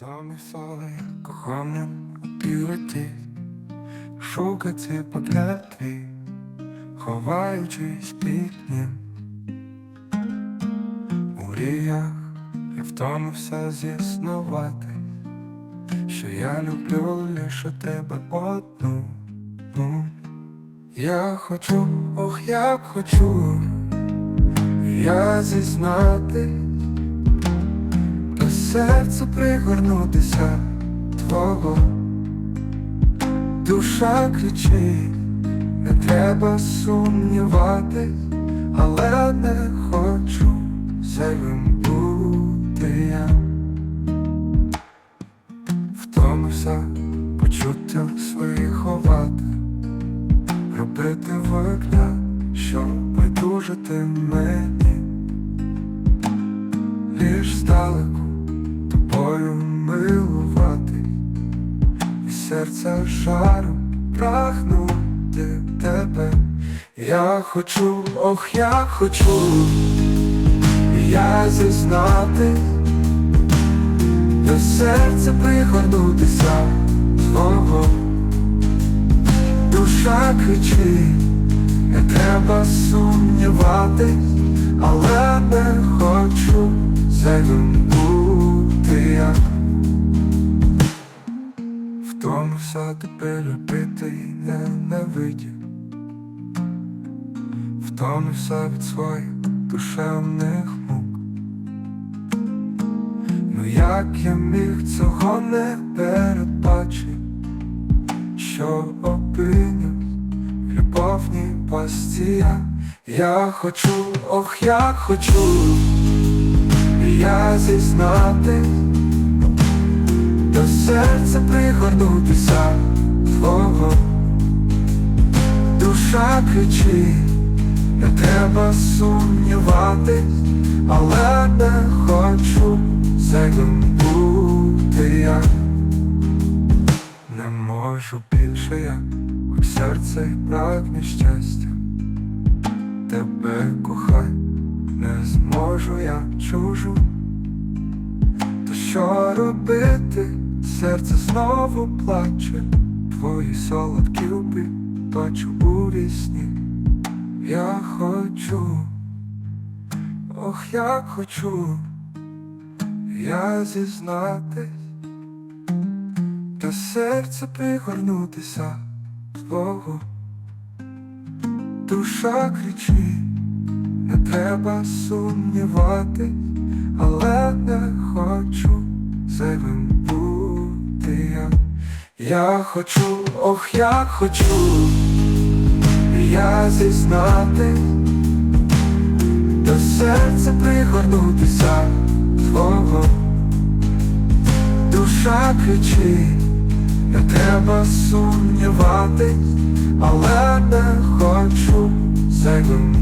Домі соли коханням опівати, шукати погляд ховаючись під. У ріях я втомився зіснувати, що я люблю лише тебе одну. Ну, Я хочу, ох, як хочу, я зізнати до серця пригорнутися твого. Душа кричить, не треба сумнівати, але не хочу зайвим бути я. Втомився почуття свої ховати, робити вигляд, що байдужити мені. Лиш здалеку тобою милувати, і серце жаром прагнути тебе. Я хочу, ох, я хочу, я зізнати, до серця пригорнутися свого душа кричить, не треба сумніватись, але не хочу зайвим тебе любити і ненавидів. Втомився від своїх душевних мук. Ну як я міг цього не передбачити, що опинюсь в любовній пасті я хочу, ох, я хочу. Я зізнати, до серця пригорнутися твого душа кричить, не треба сумніватись, але не хочу зайвим бути я не можу більше я, хоч серце й прагне щастя, тебе кохай, не зможу я чужу. Що робити? Серце знову плаче, твої солодкі губи бачу у вісні. Я хочу, ох, як хочу, я зізнатись, до серця пригорнутися твого. Душа кричить, не треба сумнівати, але не хочу зайвим бути я. Я хочу, ох, як хочу, я зізнати, до серця пригорнутися твого. Душа кричить, не треба сумніватись, але не хочу зайвим